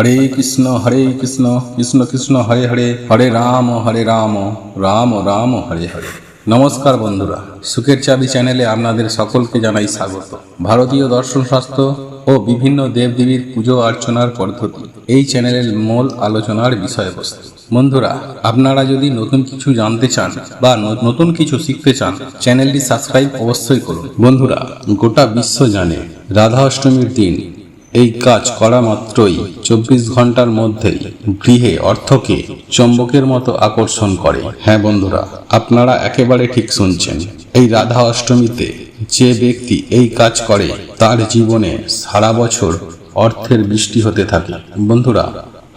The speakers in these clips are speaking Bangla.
হরে কৃষ্ণ হরে কৃষ্ণ কৃষ্ণ কৃষ্ণ, হরে হরে হরে রাম হরে রাম রাম রাম, হরে হরে। নমস্কার বন্ধুরা, সুখের চাবি চ্যানেলে আপনাদের সকলকে জানাই স্বাগত। ভারতীয় দর্শন শাস্ত্র ও বিভিন্ন দেবদেবীর পুজো অর্চনার পদ্ধতি, এই চ্যানেলের মূল আলোচনার বিষয়বস্তু। বন্ধুরা, আপনারা যদি নতুন কিছু জানতে চান বা নতুন কিছু শিখতে চান, চ্যানেলটি সাবস্ক্রাইব অবশ্যই করুন। বন্ধুরা, গোটা বিশ্ব জানে, রাধা অষ্টমীর দিন। এই কাজ করা মাত্রই চব্বিশ ঘণ্টার মধ্যেই গৃহে অর্থকে চম্বকের মতো আকর্ষণ করে। হ্যাঁ বন্ধুরা, আপনারা একেবারে ঠিক শুনছেন। এই রাধা অষ্টমীতে যে ব্যক্তি এই কাজ করে, তার জীবনে সারা বছর অর্থের বৃষ্টি হতে থাকে। বন্ধুরা,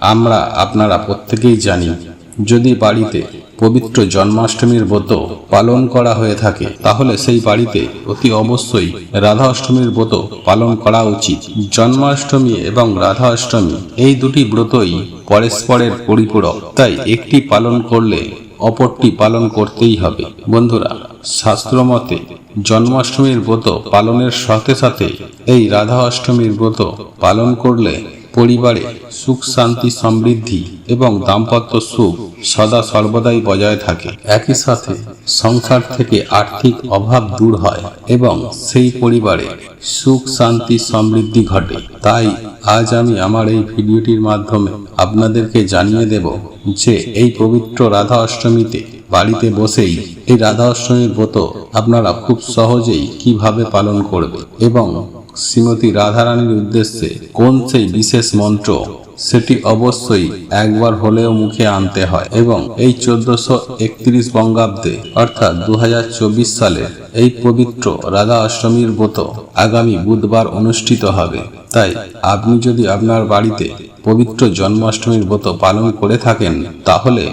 আমরা আপনারা প্রত্যেকেই জানি, যদি বাড়িতে পবিত্র জন্মাষ্টমীর ব্রত পালন করা হয়ে থাকে, তাহলে সেই বাড়িতে অতি অবশ্যই রাধা অষ্টমীর ব্রত পালন করা উচিত। জন্মাষ্টমী এবং রাধা অষ্টমী এই দুটি ব্রতই পরস্পরের পরিপূরক, তাই একটি পালন করলে অপরটি পালন করতেই হবে। বন্ধুরা, শাস্ত্রমতে জন্মাষ্টমীর ব্রত পালনের সাথে সাথে এই রাধা অষ্টমীর ব্রত পালন করলে পরিবারে সুখ, শান্তি, সমৃদ্ধি এবং দাম্পত্য সুখ সদা সর্বদাই বজায় থাকে। একই সাথে সংসার থেকে আর্থিক অভাব দূর হয় এবং সেই পরিবারে সুখ, শান্তি, সমৃদ্ধি ঘটে। তাই আজ আমি আমার এই ভিডিওটির মাধ্যমে আপনাদেরকে জানিয়ে দেব যে এই পবিত্র রাধা অষ্টমীতে বাড়িতে বসেই এই রাধা অষ্টমীর ব্রত আপনারা খুব সহজেই কীভাবে পালন করবে এবং শ্রীমতী রাধারানীর উদ্দেশ্যে কোন সেই বিশেষ মন্ত্র, সেটি অবশ্যই একবার হলেও মুখে আনতে হয় এবং এই চোদ্দশো একত্রিশ বঙ্গাব্দে, অর্থাৎ দু হাজার চব্বিশ সালে এই পবিত্র রাধা অষ্টমীর ব্রত আগামী বুধবার অনুষ্ঠিত হবে। তাই আপনি যদি আপনার বাড়িতে পবিত্র জন্মাষ্টমীর ব্রত পালন করে থাকেন, তাহলে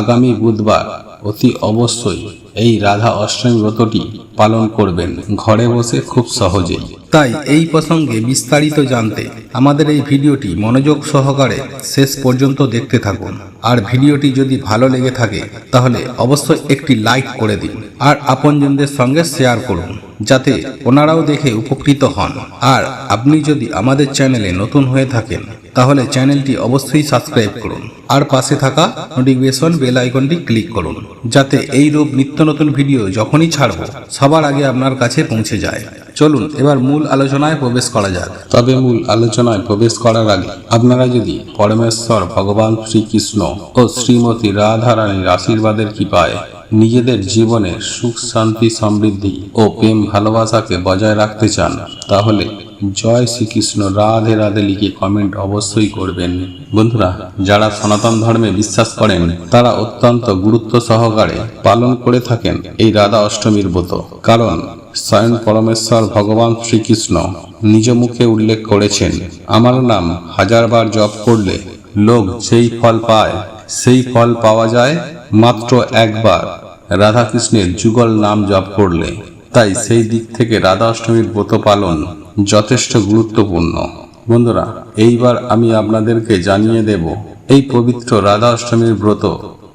আগামী বুধবার অতি অবশ্যই এই রাধা অষ্টমী ব্রতটি পালন করবেন ঘরে বসে খুব সহজেই। তাই এই প্রসঙ্গে বিস্তারিত জানতে আমাদের এই ভিডিওটি মনোযোগ সহকারে শেষ পর্যন্ত দেখতে থাকুন। আর ভিডিওটি যদি ভালো লেগে থাকে, তাহলে অবশ্যই একটি লাইক করে দিন আর আপনজনদের সঙ্গে শেয়ার করুন, যাতে ওনারাও দেখে উপকৃত হন। আর আপনি যদি আমাদের চ্যানেলে নতুন হয়ে থাকেন তাহলে চ্যানেলটি অবশ্যই সাবস্ক্রাইব করুন। আর পাশে থাকা নোটিফিকেশন বেল আইকনটি ক্লিক করুন, যাতে এই রূপ নিত্য নতুন ভিডিও যখনই ছাড়ব, সবার আগে আপনার কাছে পৌঁছে যায়। চলুন, এবার মূল আলোচনায় প্রবেশ করা যাক। তবে মূল আলোচনায় প্রবেশ করার আগে আপনারা যদি পরমেশ্বর, ভগবান শ্রীকৃষ্ণ ও শ্রীমতী রাধারানীর আশীর্বাদের কৃপায় নিজেদের জীবনে সুখ, শান্তি, সমৃদ্ধি ও প্রেম, ভালোবাসাকে বজায় রাখতে চান, তাহলে জয় শ্রীকৃষ্ণ, রাধে রাধে লিখে কমেন্ট অবশ্যই করবেন। বন্ধুরা, যারা সনাতন ধর্মে বিশ্বাস করেন, তারা অত্যন্ত গুরুত্ব সহকারে পালন করে থাকেন এই রাধা অষ্টমীর ব্রত। কারণ, স্বয়ং পরমেশ্বর ভগবান শ্রীকৃষ্ণ নিজ মুখে উল্লেখ করেছেন, আমার নাম হাজারবার জপ করলে লোক যেই ফল পায়, সেই ফল পাওয়া যায় মাত্র একবার। রাধাকৃষ্ণের যুগল নাম জপ করলে। তাই সেই দিক থেকে রাধা অষ্টমীর ব্রত পালন যথেষ্ট গুরুত্বপূর্ণ। বন্ধুরা, এইবার আমি আপনাদেরকে জানিয়ে দেব, এই পবিত্র রাধা অষ্টমীর ব্রত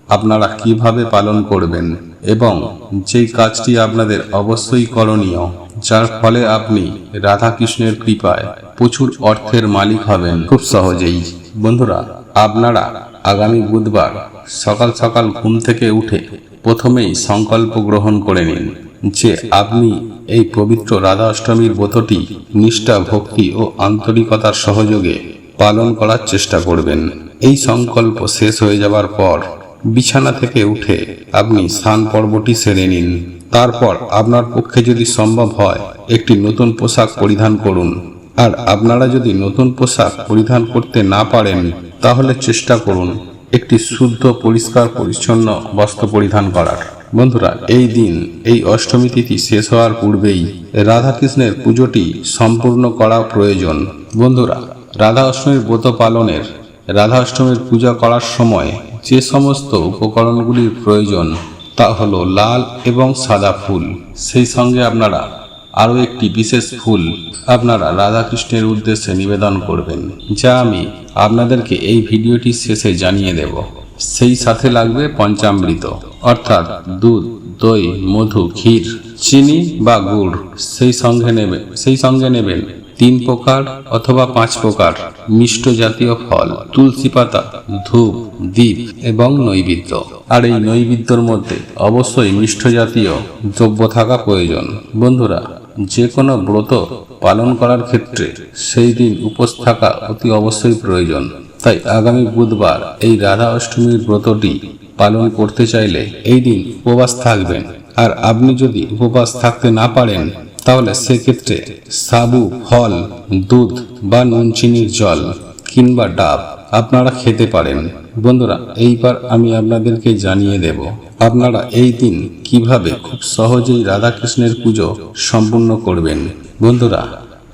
আপনারা কীভাবে পালন করবেন এবং যেই কাজটি আপনাদের অবশ্যই করণীয়, যার ফলে আপনি রাধা কৃষ্ণের কৃপায় প্রচুর অর্থের মালিক হবেন। খুব সহজেই। বন্ধুরা, আপনারা আগামী বুধবার সকাল সকাল ঘুম থেকে উঠে প্রথমেই সংকল্প গ্রহণ করে নিন। যে আপনি এই পবিত্র রাধা অষ্টমীর ব্রতটি নিষ্ঠা, ভক্তি ও আন্তরিকতার সহযোগে পালন করার চেষ্টা করবেন। এই সংকল্প শেষ হয়ে যাবার পর বিছানা থেকে উঠে আপনি স্নান পর্বটি সেরে নিন। তারপর আপনার পক্ষে যদি সম্ভব হয় একটি নতুন পোশাক পরিধান করুন। আর আপনারা যদি নতুন পোশাক পরিধান করতে না পারেন, তাহলে চেষ্টা করুন একটি শুদ্ধ, পরিষ্কার, পরিচ্ছন্ন বস্ত্র পরিধান করার। বন্ধুরা, এই দিন, এই অষ্টমী তিথি শেষ হওয়ার পূর্বেই রাধাকৃষ্ণের পুজোটি সম্পূর্ণ করা প্রয়োজন। বন্ধুরা, রাধা অষ্টমীর ব্রত পালনের, রাধা অষ্টমীর পূজা করার সময় যে সমস্ত উপকরণগুলির প্রয়োজন তা হলো লাল এবং সাদা ফুল। সেই সঙ্গে আপনারা আরও একটি বিশেষ ফুল আপনারা রাধাকৃষ্ণের উদ্দেশ্যে নিবেদন করবেন, যা আমি আপনাদেরকে এই ভিডিওটির শেষে জানিয়ে দেব। সেই সাথে লাগবে পঞ্চামৃত, অর্থাৎ দুধ, দই, মধু, ক্ষীর, চিনি বা গুড়। সেই সঙ্গে নেবে, সেই সঙ্গে নেবেন তিন প্রকার অথবা পাঁচ প্রকার মিষ্ট জাতীয় ফল, তুলসী পাতা, ধূপ দ্বীপ এবং নৈবেদ্য। আর এই নৈবেদ্যর মধ্যে অবশ্যই মিষ্ট জাতীয় দ্রব্য থাকা প্রয়োজন। বন্ধুরা, যে কোনো ব্রত পালন করার ক্ষেত্রে সেই দিন উপোস থাকা অতি অবশ্যই প্রয়োজন। তাই আগামী বুধবার এই রাধা অষ্টমীর ব্রতটি পালন করতে চাইলে এই দিন উপবাস থাকবেন। আর আপনি যদি উপবাস থাকতে না পারেন, তাহলে সেক্ষেত্রে সাবু, ফল, দুধ বা নুন চিনির জল কিংবা ডাব আপনারা খেতে পারেন। বন্ধুরা, এইবার আমি আপনাদেরকে জানিয়ে দেব, আপনারা এই দিন কীভাবে খুব সহজেই রাধাকৃষ্ণের পুজো সম্পূর্ণ করবেন। বন্ধুরা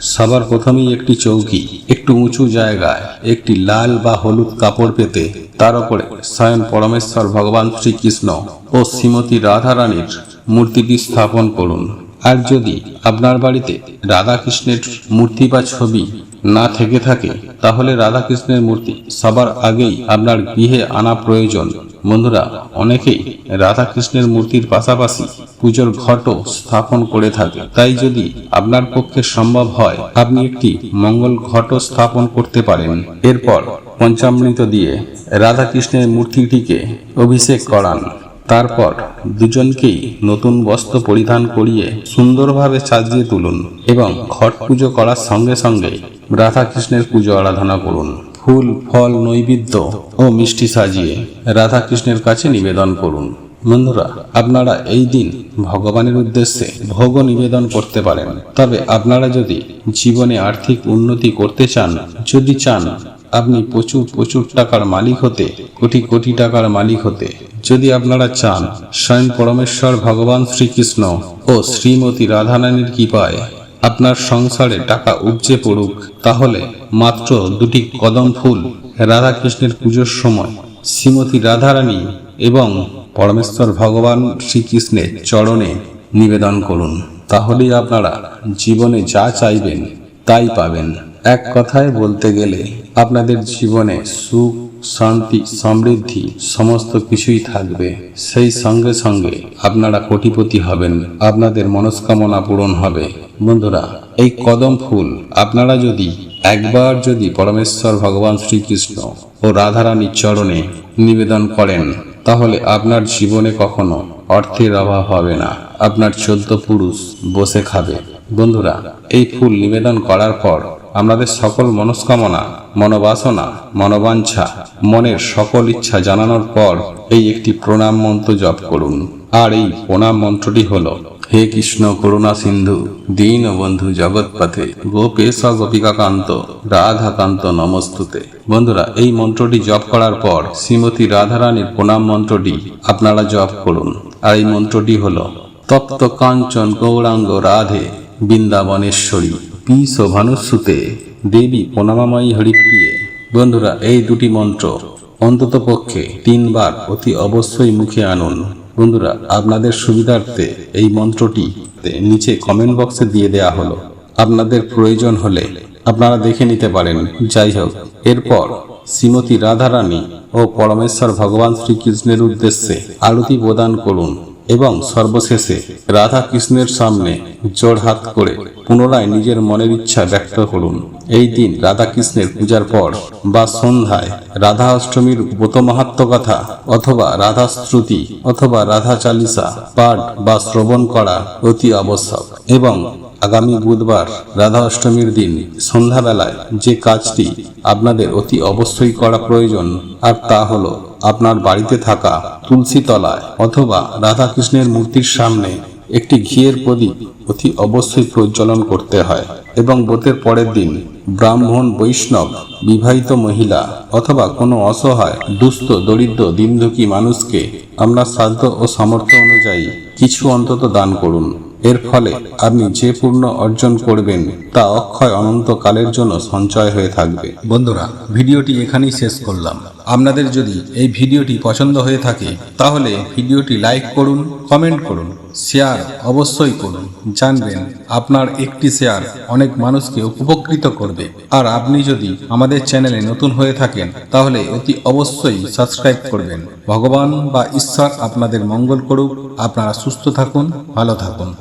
সবার প্রথমেই একটি চৌকি, একটু উঁচু জায়গায় একটি লাল বা হলুদ কাপড় পেতে, তার উপরে স্বয়ং পরমেশ্বর ভগবান শ্রীকৃষ্ণ ও শ্রীমতী রাধারানীর মূর্তিটি স্থাপন করুন। আর যদি আপনার বাড়িতে রাধাকৃষ্ণের মূর্তি বা ছবি না থেকে থাকে, তাহলে রাধাকৃষ্ণের মূর্তি সবার আগেই আপনার গৃহে আনা প্রয়োজন। বন্ধুরা, অনেকেই রাধাকৃষ্ণের মূর্তির পাশাপাশি পুজোর ঘটও স্থাপন করে থাকে। তাই যদি আপনার পক্ষে সম্ভব হয়, আপনি একটি মঙ্গল ঘট স্থাপন করতে পারেন। এরপর পঞ্চামৃত দিয়ে রাধাকৃষ্ণের মূর্তিটিকে অভিষেক করান। তারপর দুজনকেই নতুন বস্ত্র পরিধান করিয়ে সুন্দরভাবে সাজিয়ে তুলুন এবং ঘট পুজো করার সঙ্গে সঙ্গে রাধাকৃষ্ণের পুজো আরাধনা করুন। ফুল, ফল, নৈবেদ্য ও মিষ্টি সাজিয়ে রাধাকৃষ্ণের কাছে নিবেদন করুন। বন্ধুরা, আপনারা এই দিন ভগবানের উদ্দেশ্যে ভোগ নিবেদন করতে পারেন। তবে আপনারা যদি জীবনে আর্থিক উন্নতি করতে চান, যদি চান আপনি প্রচুর প্রচুর টাকার মালিক হতে, কোটি কোটি টাকার মালিক হতে, যদি আপনারা চান স্বয়ং পরমেশ্বর ভগবান শ্রীকৃষ্ণ ও শ্রীমতী রাধারানীর কৃপায় আপনার সংসারে টাকা উপচে পড়ুক, তাহলে মাত্র দুটি কদম ফুল, রাধাকৃষ্ণের পুজোর সময়, শ্রীমতী রাধারানী এবং পরমেশ্বর ভগবান শ্রীকৃষ্ণের চরণে নিবেদন করুন। তাহলেই আপনারা জীবনে যা চাইবেন, তাই পাবেন। এক কথায় বলতে গেলে, আপনাদের জীবনে সুখ, শান্তি, সমৃদ্ধি সমস্ত কিছুই থাকবে। সেই সঙ্গে সঙ্গে আপনারা কোটিপতি হবেন, আপনাদের মনস্কামনা পূরণ হবে। বন্ধুরা, এই কদম ফুল আপনারা যদি একবার যদি পরমেশ্বর ভগবান শ্রীকৃষ্ণ ও রাধারানীর চরণে নিবেদন করেন, তাহলে আপনার জীবনে কখনো অর্থের অভাব হবে না। আপনার চোদ্দ পুরুষ বসে খাবে। বন্ধুরা, এই ফুল নিবেদন করার পর আমাদের সকল মনস্কামনা, মনোবাসনা, মনোবাঞ্ছা, মনের সকল ইচ্ছা জানানোর পর এই একটি প্রণাম মন্ত্র জপ করুন। আর এই প্রণাম মন্ত্রটি হল, হে কৃষ্ণ করুণা সিন্ধু, দীন বন্ধু জগৎপথে, গোপেশ গোপিকাকান্ত, রাধাকান্ত নমস্তুতে। বন্ধুরা, এই মন্ত্রটি জপ করার পর শ্রীমতী রাধারানীর প্রণাম মন্ত্রটি আপনারা জপ করুন। আর এই মন্ত্রটি হল, তপ্ত কাঞ্চন গৌরাঙ্গ রাধে, বৃন্দাবনেশ্বরী। পি শোভানুসুতে দেবী প্রণামাময়ী হরিপ্রিয়ে বন্ধুরা, এই দুটি মন্ত্র অন্তত পক্ষে তিনবার অতি অবশ্যই মুখে আনুন। বন্ধুরা, আপনাদের সুবিধার্থে এই মন্ত্রটি নিচে কমেন্ট বক্সে দিয়ে দেয়া হলো। আপনাদের প্রয়োজন হলে আপনারা দেখে নিতে পারেন। যাই হোক, এরপর শ্রীমতী রাধারানী ও পরমেশ্বর ভগবান শ্রীকৃষ্ণের উদ্দেশ্যে আরতি প্রদান করুন। এবং সর্বশেষে রাধা কৃষ্ণের সামনে জোড় হাত করে পুনরায় নিজের মনের ইচ্ছা ব্যক্ত করুন। এই দিন রাধা কৃষ্ণের পূজার পর বা সন্ধ্যায় রাধা অষ্টমীর ব্রত মাহাত্ম কথা অথবা রাধা শ্রুতি অথবা রাধা চালিসা পাঠ বা শ্রবণ করা অতি আবশ্যক এবং আগামী বুধবার রাধা অষ্টমীর দিন, সন্ধ্যাবেলায় যে কাজটি আপনাদের অতি অবশ্যই করা প্রয়োজন, আর তা হলো আপনার বাড়িতে থাকা তুলসী তলায় অথবা রাধাকৃষ্ণের মূর্তির সামনে একটি ঘিয়ের প্রদীপ অতি অবশ্যই প্রজ্বলন করতে হয় এবং ব্রতের পরের দিন ব্রাহ্মণ, বৈষ্ণব, বিবাহিত মহিলা অথবা কোনো অসহায়, দুস্থ, দরিদ্র, দিনদুখী মানুষকে আপনার সাধ্য ও সামর্থ্য অনুযায়ী কিছু অন্তত দান করুন। এর ফলে আপনি যে পূর্ণ অর্জন করবেন, তা অক্ষয় অনন্তকালের জন্য সঞ্চয় হয়ে থাকবে। বন্ধুরা, ভিডিওটি এখানেই শেষ করলাম। আপনাদের যদি এই ভিডিওটি পছন্দ হয়ে থাকে, তাহলে ভিডিওটি লাইক করুন, কমেন্ট করুন, শেয়ার অবশ্যই করুন। জানবেন আপনার একটি শেয়ার অনেক মানুষকে উপকৃত করবে। আর আপনি যদি আমাদের চ্যানেলে নতুন হয়ে থাকেন, তাহলে অতি অবশ্যই সাবস্ক্রাইব করবেন। ভগবান বা ঈশ্বর আপনাদের মঙ্গল করুক। আপনারা সুস্থ থাকুন, ভালো থাকুন।